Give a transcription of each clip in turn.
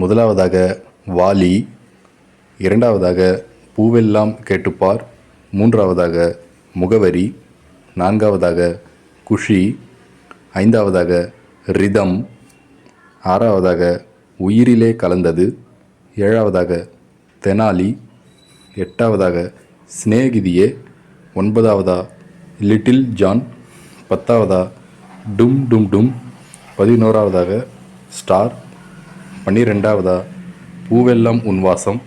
முதலாவதாக வாலி இரண்டாவதாக பூவெல்லாம் கேட்டுப்பார் மூன்றாவதாக முகவரி நான்காவதாக குஷி ஐந்தாவதாக ரிதம் ஆறாவதாக உயிரிலே கலந்தது ஏழாவதாக தெனாலி எட்டாவதாக சிநேகிதியே ஒன்பதாவதா லிட்டில் ஜான் பத்தாவதா டும் டும் டும் பதினோராவதாக ஸ்டார் பன்னிரெண்டாவதா? Poovellam Unvasam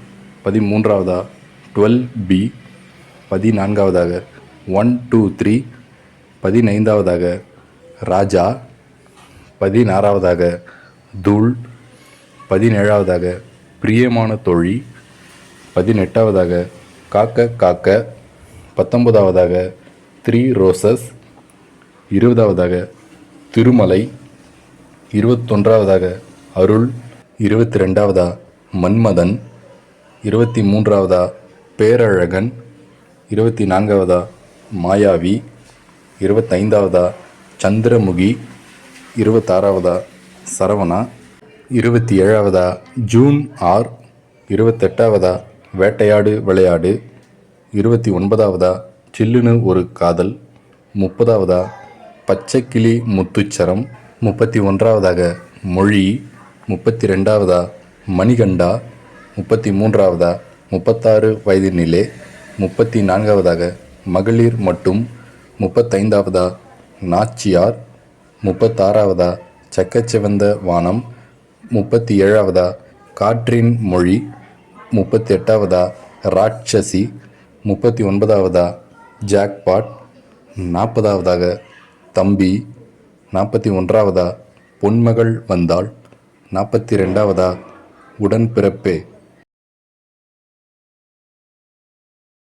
பதிமூன்றாவதா? Twelve B. பதினான்காவதாக? One two three. பதினைந்தாவதாக? Raja. பதினாறாவதாக? தூள். பதினேழாவதாக? பிரியமான தொழில் பதினெட்டாவதாக? காக்க காக்க. பத்தொன்பதாவதாக? Three roses. இருபதாவதாக? திருமலை. இருபத்தொன்றாவதாக? அருள். இருபத்தி ரெண்டாவதா மன்மதன் இருபத்தி மூன்றாவதா பேரழகன் இருபத்தி நான்காவதா மாயாவி இருபத்தைந்தாவதா சந்திரமுகி இருபத்தாறாவதா சரவணா இருபத்தி ஏழாவதா ஜூன் ஆர் இருபத்தெட்டாவதா வேட்டையாடு விளையாடு இருபத்தி ஒன்பதாவதா சில்லுன்னு ஒரு காதல் முப்பதாவதா பச்சைக்கிளி முத்துச்சரம் முப்பத்தி ஒன்றாவதாக மொழி முப்பத்தி ரெண்டாவதா மணிகண்டா? முப்பத்தி மூன்றாவதா முப்பத்தாறு வயதினிலே? முப்பத்தி நான்காவதாக மகளிர் மட்டும்? முப்பத்தைந்தாவதா? நாச்சியார்? முப்பத்தாறாவதா? சக்கச்சிவந்த வானம்? முப்பத்தி ஏழாவதா காற்றின் மொழி? முப்பத்தி எட்டாவதா ராட்சசி? முப்பத்தி ஒன்பதாவதா ஜாக்பாட்? நாற்பதாவதாக? தம்பி? நாற்பத்தி ஒன்றாவதா? பொன்மகள் வந்தாள்? நாற்பத்தி ரெண்டாவதா உடன்பிறப்பே.